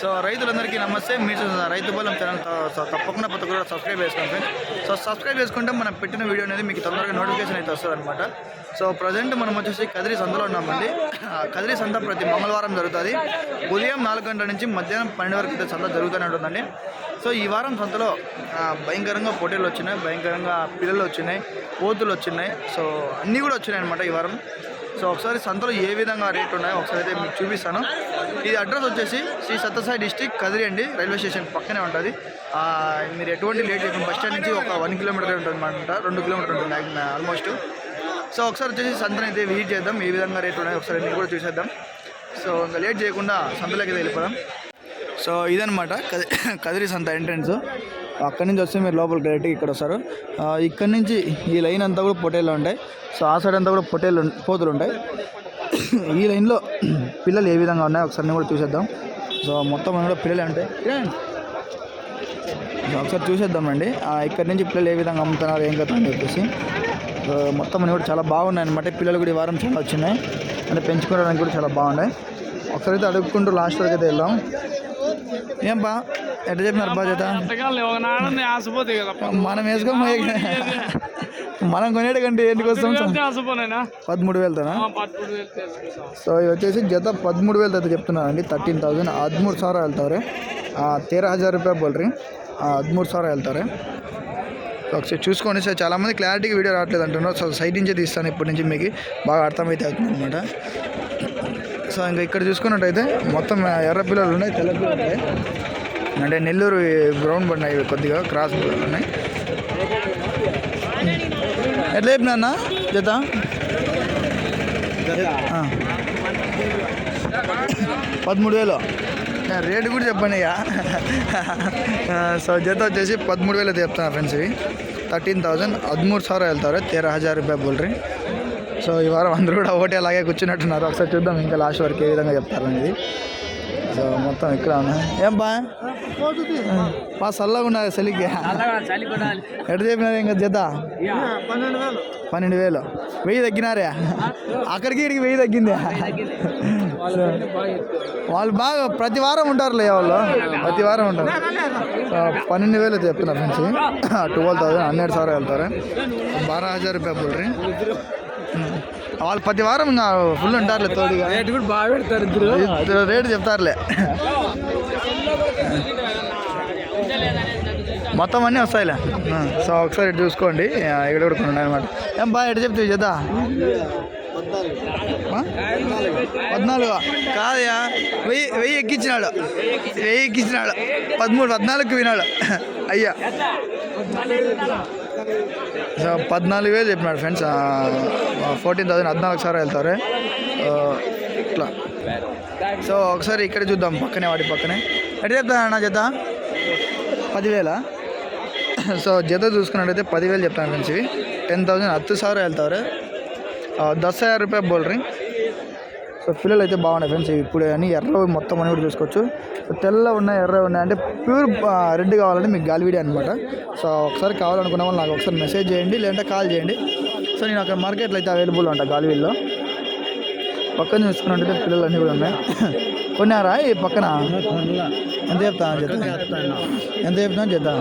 So రైతులందరికీ నమస్తే. మీరు రైతు బలం ఛానల్ తప్పకుండా ప్రతి కూడా సబ్స్క్రైబ్ చేసుకోండి ఫ్రెండ్స్ సో సబ్స్క్రైబ్ చేసుకుంటే మనం పెట్టిన వీడియో అనేది మీకు తొందరగా నోటిఫికేషన్ అయితే వస్తుంది అనమాట సో ప్రజెంట్ మనం వచ్చేసి కదిరి సంతలో ఉన్నామండి. కదిరి సంత ప్రతి మంగళవారం జరుగుతుంది. ఉదయం నాలుగు గంటల నుంచి మధ్యాహ్నం పన్నెండు వరకు అయితే సంత జరుగుతూనే ఉంటుందండి. సో ఈ వారం సంతలో భయంకరంగా పోటీలు వచ్చినాయి. భయంకరంగా పిల్లలు వచ్చినాయి. పోతులు వచ్చినాయి. సో అన్నీ కూడా వచ్చినాయి అనమాట ఈ వారం. సో ఒకసారి సంతలో ఏ విధంగా రేట్ ఉన్నాయో ఒకసారి అయితే మీకు చూపిస్తాను. ఇది అడ్రస్ వచ్చేసి శ్రీ సత్యసాయి డిస్టిక్ కదిరి అండి. రైల్వే స్టేషన్ పక్కనే ఉంటుంది. మీరు ఎటువంటి లేట్ చేయకుండా బస్ స్టాండ్ నుంచి ఒక వన్ కిలోమీటర్ ఉంటుంది అనమాట రెండు కిలోమీటర్ ఉంటుంది ఆల్మోస్ట్ సో ఒకసారి వచ్చేసి సంతను అయితే విజిట్ చేద్దాం. ఏ విధంగా రేట్ ఉన్నాయో ఒకసారి మీరు కూడా చూసేద్దాం. సో ఇంకా లేట్ చేయకుండా సంతలోకి అయితే వెళ్ళిపోదాం. సో ఇదనమాట కది కదిరి సంత ఎంట్రన్స్ అక్కడి నుంచి వస్తే మీరు లోపలికి డైరెక్ట్గా ఇక్కడ వస్తారు. ఇక్కడ ఇక్కడి నుంచి ఈ లైన్ అంతా కూడా పొటేళ్ళు ఉంటాయి. సో ఆ సైడ్ అంతా కూడా పొటేళ్ళు పోతులు ఉంటాయి. ఈ లైన్లో పిల్లలు ఏ విధంగా ఉన్నాయో ఒకసారి కూడా చూసేద్దాం. సో మొత్తం కూడా పిల్లలు ఉంటాయి ఒకసారి చూసేద్దామండి ఇక్కడ నుంచి పిల్లలు ఏ విధంగా అమ్ముతున్నారు ఏం కదా అని చెప్పేసి. మొత్తం అన్నీ కూడా చాలా బాగున్నాయి అనమాట పిల్లలు కూడా ఈ వారం చాలా వచ్చినాయి. అంటే పెంచుకోవడానికి కూడా చాలా బాగున్నాయి. ఒకసారి అయితే అడుక్కుంటూ లాస్ట్ వరకు అయితే వెళ్దాం. ఏం బా? ఎట్లా చెప్పినారు బాధ్యత మనం వేసుకో మనం కొనేటకంటే ఎందుకు వస్తాం పదమూడు వేలతోనా? సో ఇవి వచ్చేసి జత పదమూడు వేలతో అయితే చెప్తున్నానండి. థర్టీన్ థౌజండ్ పదమూడు ಸಾವಿರ ಹೇಳ್ತಾವ್ರಿ ತೇರ హజార్ రూపాయ ಬೋಲ್ರಿ పదమూడు సార్ వెళ్తారే. ఒకసారి చూసుకోండి సార్. చాలామంది క్లారిటీకి వీడియో రావట్లేదు అంటున్నారు. సో సైడ్ నుంచే తీస్తాను ఇప్పటి నుంచి మీకు. బాగా అర్థమైతే అవుతుంది అనమాట సో ఇంకా ఇక్కడ చూసుకున్నట్టయితే మొత్తం ఎర్ర పిల్లలు ఉన్నాయి తెల్ల పిల్లలు ఉన్నాయి. అంటే నెల్లూరు గ్రౌండ్ పడినాయి కొద్దిగా క్రాస్ ఉన్నాయి. ఎట్లా చెప్పినా అన్న? జత? పదమూడు వేలు. రేటు కూడా చెప్పండి అయ్యా సో జత వచ్చేసి పదమూడు వేలు చెప్తాను ఫ్రెండ్స్ ఇవి. థర్టీన్ థౌజండ్ పదమూడు సార్ వెళ్తారు. తేరా హజార్ రూపాయ బోల్రీ సో ఈ వారం అందరూ కూడా ఒకటే అలాగే కూర్చున్నట్టున్నారు. ఒకసారి చూద్దాం ఇంకా లాస్ట్ వరకు ఏ విధంగా చెప్తారు అనేది సో మొత్తం ఇక్కడ ఉన్నాయి ఏం బా? బా చల్లగా ఉన్నారు చలికి? ఎటు చెప్పినారు ఇంకా జత? పన్నెండు వేలు. వెయ్యి తగ్గినారే? అక్కడికి ఇక్కడికి వెయ్యి తగ్గిందే? వాళ్ళు బాగా ప్రతి వారం ఉంటారులే వాళ్ళు. ప్రతి వారం ఉంటారు. పన్నెండు వేలు చెప్తున్నారు friends. Twelve thousand hundred sir వెళ్తారు. బారా హజార్ రూపాయ బోల్రీ వాళ్ళు ప్రతి వారం ఇంకా ఫుల్ ఉంటారులే తోడుగా. రేటు కూడా బాగా పెడతారు ఇద్దరు. ఇది రేటు చెప్తారులే. మొత్తం అన్నీ వస్తాయిలే. సో ఒకసారి ఇటు చూసుకోండి. ఇక్కడ కూడా కొన్ని ఉన్నాయన్నమాట. ఏం బాగా ఎటు చెప్తావు చేద్దా పద్నాలుగు. కాదయా వెయ్యి వెయ్యి ఎక్కించినాడు వెయ్యి ఎక్కించినాడు పదమూడు పద్నాలుగుకి వినాడు. అయ్యా. పద్నాలుగు వేలు చెప్పినాడు ఫ్రెండ్స్. ఫోర్టీన్ థౌసండ్ హద్నాలుగు సార్ వెళ్తారు. ఇట్లా. సో ఒకసారి ఇక్కడ చూద్దాం పక్కనే వాటి పక్కనే. అంటే చెప్తా అన్న జత? పదివేల? సో జత చూసుకున్నట్టయితే పదివేలు చెప్తాను ఫ్రెండ్స్ ఇవి. టెన్ థౌసండ్ హత్తు సార్ వెళ్తారు. దస్ హజార్ రూపాయ బోల్ రింగ్. సో పిల్లలు అయితే బాగున్నాయి ఫ్రెండ్స్. ఇప్పుడు అని ఎర్ర మొత్తం అని కూడా చూసుకోవచ్చు. సో తెల్ల ఉన్నాయి ఎర్ర ఉన్నాయి. అంటే ప్యూర్ రెడ్ కావాలంటే మీకు గాలివీడి అనమాట సో ఒకసారి కావాలనుకున్న వాళ్ళు నాకు ఒకసారి మెసేజ్ చేయండి లేదంటే కాల్ చేయండి. సో నేను అక్కడ మార్కెట్లో అయితే అవైలబుల్ ఉంటా గాలివీల్లో. పక్కన చూసుకున్నట్టయితే పిల్లలు అన్నీ కూడా ఉన్నాయి. కొన్నారా ఈ పక్కన? ఎంత చెప్తా జత ఎంత చెప్తా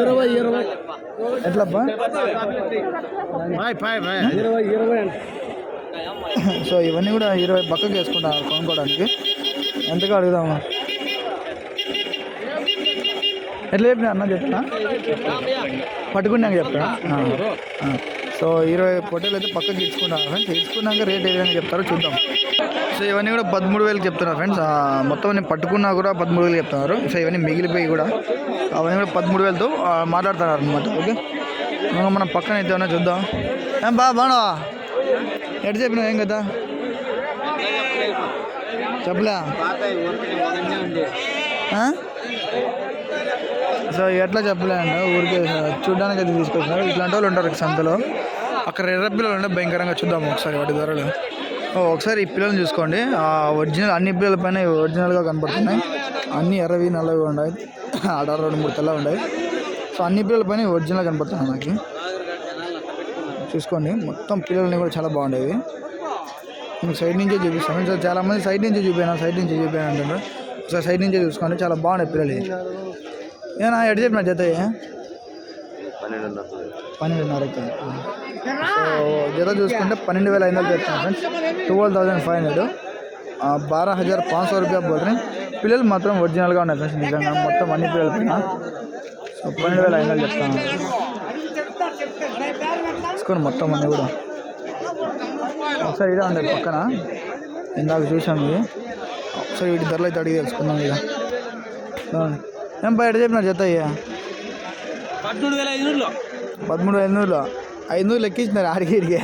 ఇరవై ఇరవై. బాయ్ బాయ్ ఇరవై. ఇరవై సో ఇవన్నీ కూడా ఇరవై పక్కకి వేసుకుంటా కొనుక్కోవడానికి. ఎంతగా అడుగుదామా? ఎట్లా చెప్పిన అన్న చెప్పినా? పట్టుకున్నాక చెప్తా. సో ఇరవై పొట్టేలు అయితే పక్కకి తీసుకుంటాను ఫ్రెండ్స్. ఇచ్చుకున్నాక రేట్ ఏ విధంగా చెప్తారో చూద్దాం. సో ఇవన్నీ కూడా పదమూడు వేలు చెప్తున్నారు ఫ్రెండ్స్. మొత్తం నేను పట్టుకున్నా కూడా పదమూడు వేలు చెప్తున్నారు. సో ఇవన్నీ మిగిలిపోయి కూడా అవన్నీ కూడా పదమూడు వేలతో ఆ, మాట్లాడుతున్నారు అనమాట ఓకే మనం పక్కన అయితే ఉన్నా చూద్దాం. ఏం బా బాగా ఎటు చెప్పినావు? ఏం కదా చెప్పలే. సో ఎట్లా చెప్పలే అండి ఊరికే చూడడానికి అయితే తీసుకొచ్చినారు. ఇట్లాంటి వాళ్ళు ఉంటారు సంతలో. అక్కడ ఎర్ర పిల్లలు ఉంటే భయంకరంగా చూద్దాం ఒకసారి వాటి ధరలు. ఒకసారి ఈ పిల్లల్ని చూసుకోండి. ఆ ఒరిజినల్ అన్ని పిల్లల పైన ఒరిజినల్గా కనపడుతున్నాయి. అన్ని ఎర్రవి నల్లవి ఉన్నాయి. ఆడ రెండు మూడు తెల్ల ఉన్నాయి. సో అన్ని పిల్లల పైన ఒరిజినల్ కనపడుతున్నాయి నాకు చూసుకోండి. మొత్తం పిల్లలని కూడా చాలా బాగుండేవి. మీకు సైడ్ నుంచే చూపిస్తాను. సార్ చాలా మంది సైడ్ నుంచి చూపాను. సైడ్ నుంచి చూపాను అంటున్నారు. సో సైడ్ నుంచే చూసుకోండి. చాలా బాగున్నాయి పిల్లలు. ఏనా ఎడ్ చెప్పిన జత? పన్నెండున్నర సో జత చూసుకుంటే పన్నెండు వేల ఐదు వందలు చెప్తాను friends twelve thousand five hundred. బారా హజార్ పాంచ్ సో రూపాయ పోతుంది పిల్లలు మాత్రం ఒరిజినల్గా ఉన్నాయి ఫ్రెండ్స్ నిజంగా మొత్తం అన్ని పిల్లలు పైన. సో పన్నెండు వేల ఐదు వందలు చెప్తాను. తీసుకోండి మొత్తం అన్నీ కూడా ఒకసారి ఇదే ఉండే పక్కన ఇందాక చూసాం ఇది ఒకసారి వీటి ధరలు అయితే అడిగి తెలుసుకుందాం ఇక చూడండి. ఏం బయట చెప్పిన జత అయ్యా పద్మూడు వేల ఐదు నూరులో పదమూడు ఐదు నూరులో ఐదు నూరులు ఎక్కించినారు ఆడికి ఈడికి.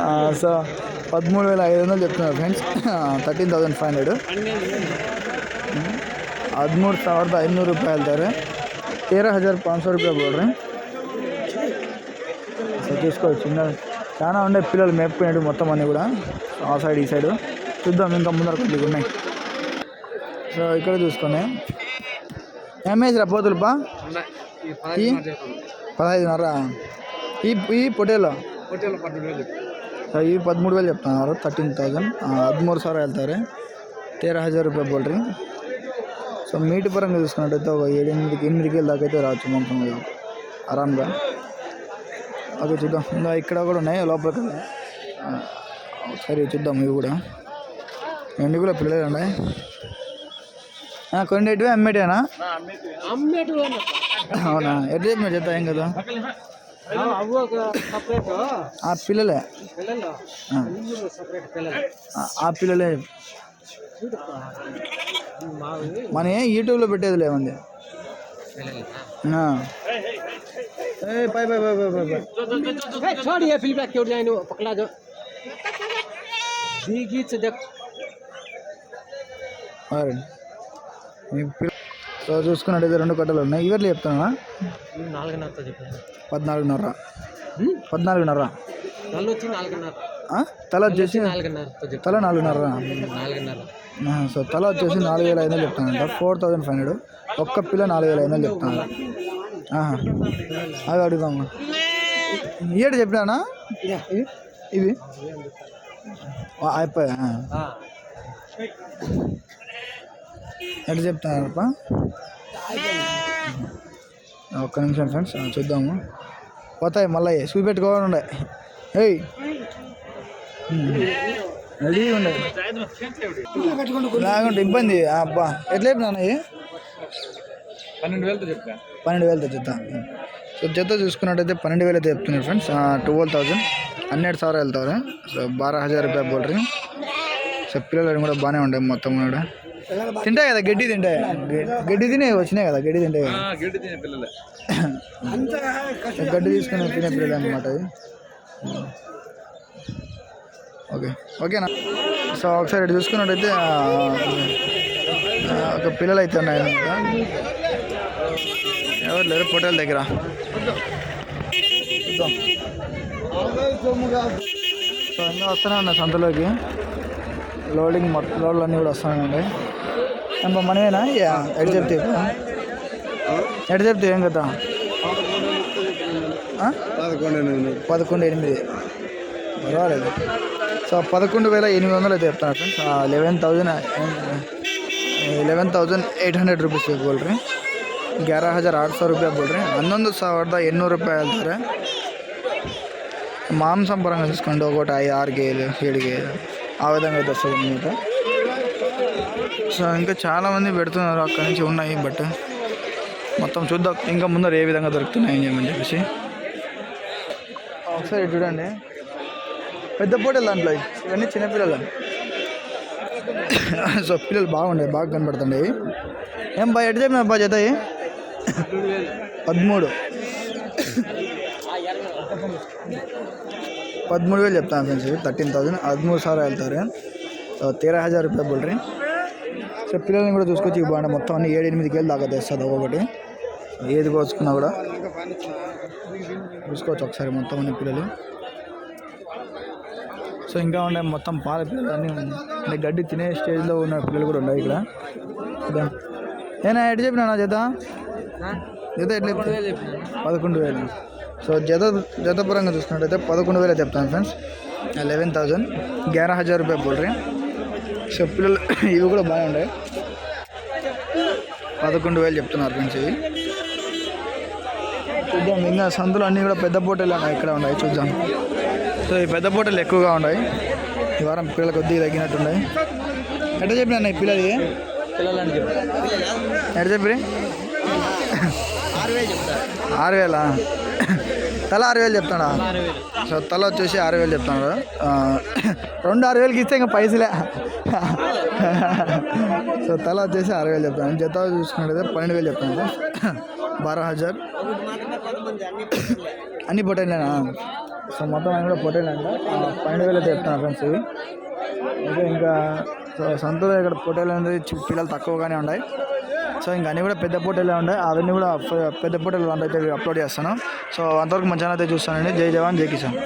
ఆ, సో పదమూడు వేల ఐదు వందలు చెప్తున్నారు friends thirteen thousand five hundred ಹದಿಮೂರು ಸಾವಿರದ ಐನೂರು ರೂಪಾಯಿ ಹೇಳ್ತಾರೆ ತೇರ ಹಜಾರ್ పాంచ్ సో రూపాయలు బోల్ సో చూసుకోవచ్చు. చిన్న చాలా ఉన్నాయి పిల్లలు మేపుకునేటు మొత్తం అన్నీ కూడా. ఆ సైడ్ ఈ సైడ్. చూద్దాం ఇంకా ముందర కొద్దిగా ఉన్నాయి. సో ఇక్కడ చూసుకొని. ఎంఏజ్ రా పోతులుపా ఈ పదహైదున్నర. ఈ ఈ పొటేలో సో ఇవి పదమూడు వేలు చెప్తున్నారు. థర్టీన్ థౌజండ్ హదిమూరు సార్ వెళ్తారు. తేరా హజార్ రూపాయ పోల్ట్రీ సో మీటి పరంగా చూసుకున్నట్టయితే ఒక ఏడెనిమిది ఎనిమిది కేలు దాకా అయితే రావచ్చు మొత్తం ఆరామ్గా ఓకే చూద్దాం. ఇంకా ఇక్కడ కూడా ఉన్నాయి లోపలికి సరే ఒకసారి చూద్దాం ఇవి కూడా. ఇవన్నీ కూడా పిల్లలు ఉన్నాయి ఆ, కొన్నిటివి అమ్మేటేనా? అవునా? ఎట్లా చెప్పిన చెప్తా ఏం కదా ఆ పిల్లలే. ఆ, పిల్లలే. మన ఏం యూట్యూబ్లో పెట్టేది లేవండి. ఆ. ఏ పై పై పై పై పై పై छोड़ ये फिल्म क्या उठ जाए पकड़ा दो दीगी से देख మరి మీ పిల్ల- సో చూసుకున్నట్టయితే రెండు కట్టలు ఉన్నాయి ఇవర్లు చెప్తానా నాలుగున్నరతో చెప్పాను పద్నాలుగున్నర పద్నాలుగున్నర నల్లు వచ్చి నాలుగున్నర ఆ? తల వచ్చేసి నాలుగున్నరతో చెప్పాను తల నాలుగున్నర నాలుగున్నర ఆ, సో తల వచ్చేసి నాలుగు వేల ఐదు వందలు చెప్తానంట ఫోర్ థౌజండ్ ఫైవ్ హండ్రెడ్ ఒక్క పిల్ల నాలుగు వేల ఐదు వందలు చెప్తాను ఆహా. అవి అడుగుదాము ఏడు చెప్పినానా? ఇవి? అయిపోయా. ఎట్లా చెప్తున్నారప్ప? ఒక్క నిమిషం ఫ్రెండ్స్ చూద్దాము. పోతాయి మళ్ళీ చూపెట్టుకోవాలి ఉండే ఏయ్. రెడీ ఉండే. ఇబ్బంది. అబ్బా ఎట్లా చెప్పినా ఇవి పన్నెండు వేలతో చెప్పా. పన్నెండు వేలతో జత సో జత చూసుకున్నట్టయితే పన్నెండు వేలు అయితే చెప్తున్నారు friends twelve thousand hundred sir వెళ్తారు సో బారా హజార్ రూపాయ బోల్రీ సో పిల్లలు కూడా బాగానే ఉంటాయి మొత్తం కూడా. తింటాయి కదా గడ్డి తింటాయి. గడ్డి తినే వచ్చినాయి కదా గడ్డి తింటాయి కదా. గడ్డి తినే పిల్లలే. గడ్డి తీసుకుని తినే పిల్లలు అనమాట అది. ఓకే ఓకేనా? సో ఒకసారి ఇటు చూసుకున్నట్టయితే ఒక పిల్లలు అయితే ఉన్నాయి ఎవరు లేరు? పొట్టేల దగ్గర. వస్తున్నా అన్న సంతలోకి. లోడింగ్ మొత్తం లోడ్లు అన్నీ కూడా వస్తున్నాయండి. ఎంప మనమేనా ఎడ్ చెప్తే ఎడ్ చెప్తే ఏం కదా పదకొండు ఎనిమిది. పర్వాలేదు. సో పదకొండు వేల ఎనిమిది వందలు అయితే చెప్తాను eleven thousand eleven thousand eight hundred rupees ఇవ్వాలి ಗ್ಯಾರ ಹಜಾರ್ ಆರು ಸಾವಿರ ರೂಪಾಯಿ ಬೋಲ್ರಿ ಹನ್ನೊಂದು ಸಾವಿರದ ಎಣ್ಣೂರು ರೂಪಾಯಿ ಹೇಳ್ತಾರೆ మాంసం పరంగా చూసుకోండి ఒకటి ఐదు ఆరు కేలు ఏడు కేలు ఆ విధంగా అయితే వస్తుంది అనమాట సో ఇంకా చాలామంది పెడుతున్నారు అక్కడి నుంచి ఉన్నాయి బట్ మొత్తం చూద్దాం ఇంకా ముందర ఏ విధంగా దొరుకుతున్నాయి అని చెప్పని చెప్పేసి ఒకసారి ఇటు చూడండి పెద్ద పోటీలు దాంట్లో ఇవన్నీ చిన్నపిల్లలు సో పిల్లలు బాగుండే బాగా కనబడుతుండే ఏం బా ఎటు చెప్పిన బా జత ఇవి? పదమూడు. పదమూడు వేలు చెప్తాను ఫ్రెండ్స్ థర్టీన్ థౌజండ్ పదమూడు సార్ వెళ్తారు. తేరా హజార్ రూపాయలు బోల్రీ సో పిల్లల్ని కూడా చూసుకొచ్చి ఇవ్వండి మొత్తం అన్ని ఏడు ఎనిమిదికి వెళ్ళి దాకా తెస్తుంది ఒక్కొక్కటి. ఏది కోసుకున్నా కూడా చూసుకోవచ్చు ఒకసారి మొత్తం అన్ని పిల్లలు. సో ఇంకా ఉండే మొత్తం పాల పిల్లలు అన్నీ ఉన్నాయి. గడ్డి తినే స్టేజ్లో ఉన్న పిల్లలు కూడా ఉన్నాయి ఇక్కడ. ఏనా ఎటు చెప్పినా చేత? జత ఎట్లా? పదకొండు వేలు సో జత జత పరంగా చూసుకున్నట్టయితే పదకొండు వేలు చెప్తాను ఫ్రెండ్స్ లెవెన్ థౌజండ్ గ్యారా హజార్ రూపాయ బోల్ రీ సో పిల్లలు ఇవి కూడా బాగా ఉన్నాయి పదకొండు వేలు చెప్తున్నారు ఫ్రెండ్స్ ఇవి. చూద్దాం ఇంకా సందులు అన్నీ కూడా పెద్ద పోటీలు ఉన్నాయి ఇక్కడ ఉన్నాయి చూద్దాం. సో ఈ పెద్ద పోటీలు ఎక్కువగా ఉన్నాయి. ఈ వారం పిల్లల కొద్దిగా తగ్గినట్టున్నాయి ఎట్లా చెప్పిన ఈ పిల్లది ఎట్లా చెప్పి ఆరు వేలా తల ఆరు వేలు చెప్తాడా? సో తల వచ్చేసి ఆరు వేలు చెప్తాడు రెండు ఆరు వేలకి ఇస్తే ఇంకా పైసలే. సో తల వచ్చేసి ఆరు వేలు చెప్తాను జత చూసుకున్నట్టయితే పన్నెండు వేలు చెప్తాను బారా హజార్. అన్ని పొటేలేనా సో మొత్తం అన్నీ కూడా పొటేలు పన్నెండు వేలు అయితే చెప్తాను ఫ్రెండ్స్ ఇవి. ఇంకా సో సంతలో ఇక్కడ పొటేలు అనేది పిల్లలు తక్కువగానే ఉన్నాయి. సో ఇంకా అన్నీ కూడా పెద్ద పోటీలో ఉండే. అవన్నీ కూడా పెద్ద పోటీలు అయితే అప్లోడ్ చేస్తాను. సో అంతవరకు మంచిగా అయితే చూస్తానండి. జై జవాన్ జై కిసాన్.